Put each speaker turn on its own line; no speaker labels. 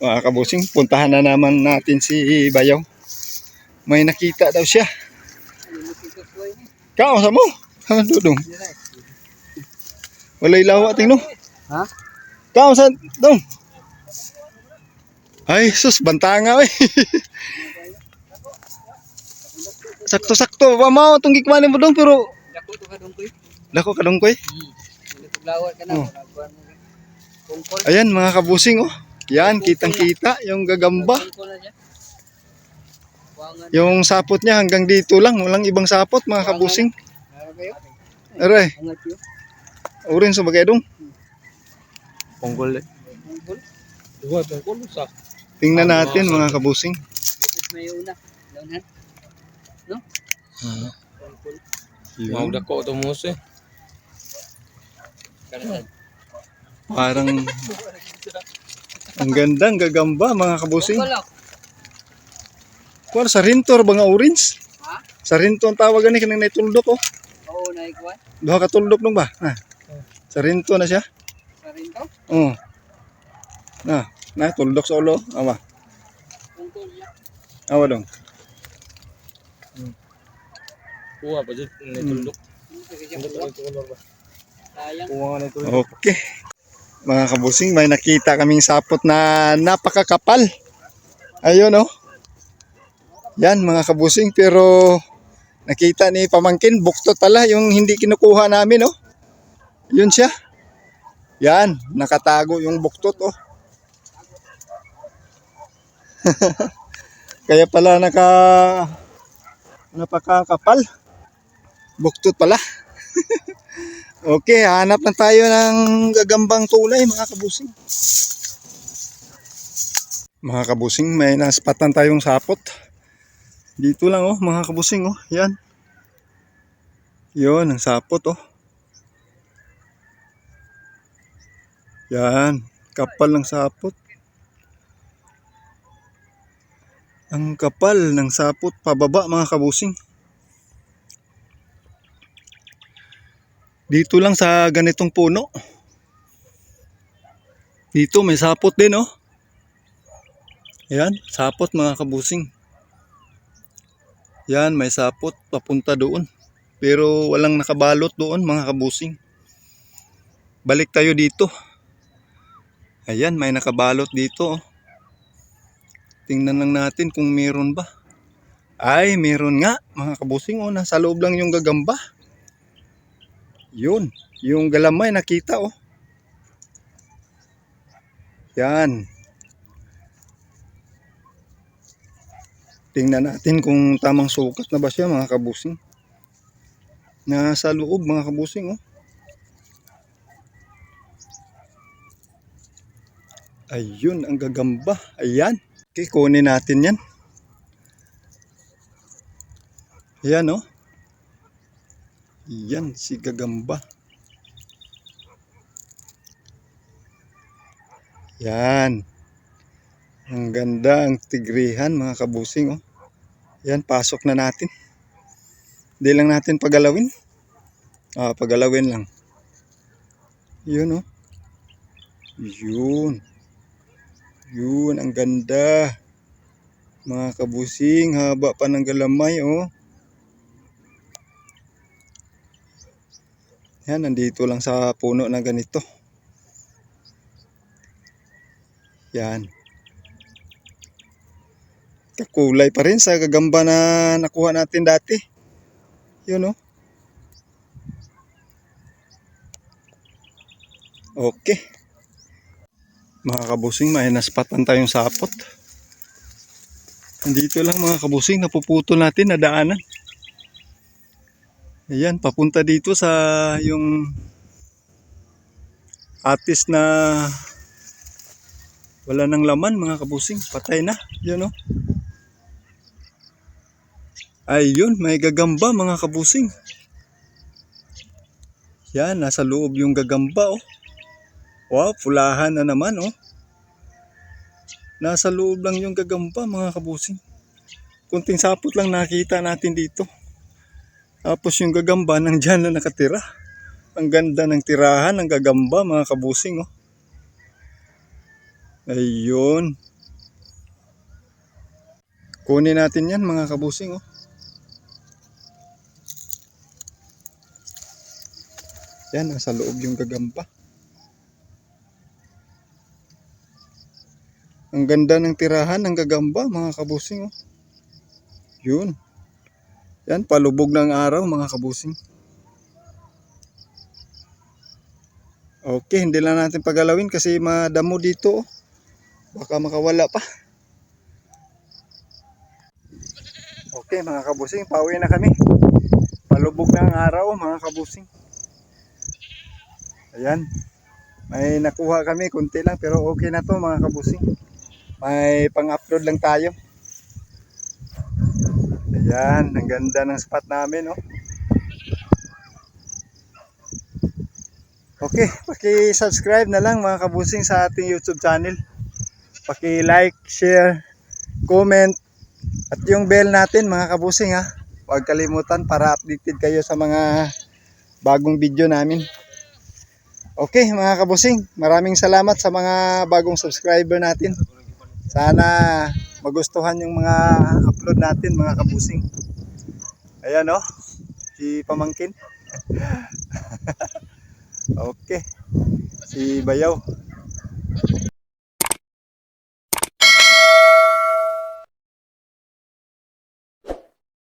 Mga kabusing, puntahan na naman natin si Bayaw. May nakita daw siya. Kao sa mo? Ha, dudong. Walay lawa tingno.
Ha?
Kao sa dong. Ay, sus, bantanga eh. Sakto-sakto, wa mao tong gikmanin mo dong pero
Dako ko.
dako kadong koy.
Hmm.
Oh. Ayan mga kabusing oh. Yan, kitang-kita yung gagamba. Yung sapot niya hanggang dito lang, walang ibang sapot mga kabusing.
Yun.
urin sa bagay dong.
Punggol eh. Duwa, tungkol sa.
Tingnan natin mga kabusing.
Yung una. Launan.
Mau
Yun.
dako to mo eh.
Parang ang gandang gagamba mga kabusing. Kuan sa rintor ba nga orange?
Ha?
Sa rinto ang tawagan ni kanang naituldok oh.
Oo, naikuhan.
Duha ka tuldok nung ba? Ha. Sa rinto na siya.
Sa rin to.
Oh. Na, na tuldok sa ulo.
Niya.
Awa dong.
Kuha pa ko color ba?
Sayang.
Kuha nga natulog.
Okay. Mga kabusing, may nakita kaming sapot na napakakapal. Ayun oh. Yan mga kabusing, pero nakita ni Pamangkin, buktot pala yung hindi kinukuha namin oh. Yun siya. Yan, nakatago yung buktot oh. Kaya pala naka napakakapal. Buktot pala. Okay, hanap na tayo ng gagambang tulay mga kabusing. Mga kabusing, may naspatan tayong sapot. Dito lang oh, mga kabusing oh, yan. Yun, ang sapot oh. Yan, kapal ng sapot. Ang kapal ng sapot pababa mga kabusing. Dito lang sa ganitong puno. Dito may sapot din oh. Ayan, sapot mga kabusing. Yan, may sapot papunta doon. Pero walang nakabalot doon mga kabusing. Balik tayo dito. Ayan, may nakabalot dito oh. Tingnan lang natin kung meron ba. Ay, meron nga mga kabusing oh. Nasa loob lang yung gagamba. Yun, yung galamay nakita oh. Yan. Tingnan natin kung tamang sukat na ba siya mga kabusing. Nasa loob mga kabusing oh. Ayun, ang gagamba. Ayan. Okay, kunin natin yan. Ayan oh. Yan, si Gagamba. Yan. Ang ganda ang tigrihan mga kabusing. Oh. Yan, pasok na natin. Hindi lang natin pagalawin. Ah, pagalawin lang. Yun oh. Yun. Yun, ang ganda. Mga kabusing, haba pa ng galamay oh. Yan, nandito lang sa puno na ganito. Yan. Kakulay pa rin sa gagamba na nakuha natin dati. Yun oh. Okay. Mga kabusing, may naspatan tayong sapot. Nandito lang mga kabusing, napuputol natin na daanan. Ayan, papunta dito sa yung atis na wala nang laman mga kabusing. Patay na. Yun oh. Ayun, may gagamba mga kabusing. Yan, nasa loob yung gagamba oh. Wow, pulahan na naman oh. Nasa loob lang yung gagamba mga kabusing. Kunting sapot lang nakita natin dito. Tapos yung gagamba nandyan na nakatira. Ang ganda ng tirahan ng gagamba mga kabusing oh. Ayun. Kunin natin yan mga kabusing oh. Yan, nasa loob yung gagamba. Ang ganda ng tirahan ng gagamba mga kabusing oh. Yun. Yan, palubog ng araw mga kabusing. Okay, hindi lang natin pagalawin kasi madamo dito. oh. Baka makawala pa. Okay mga kabusing, pauwi na kami. Palubog na araw mga kabusing. Ayan. May nakuha kami, kunti lang pero okay na to mga kabusing. May pang-upload lang tayo. Ayan, ang ganda ng spot namin, oh. Okay, paki-subscribe na lang mga kabusing sa ating YouTube channel. Paki-like, share, comment, at yung bell natin mga kabusing ha. Huwag kalimutan para updated kayo sa mga bagong video namin. Okay mga kabusing, maraming salamat sa mga bagong subscriber natin. Sana magustuhan yung mga upload natin mga kabusing. Ayan o, si Pamangkin. okay, si Bayaw.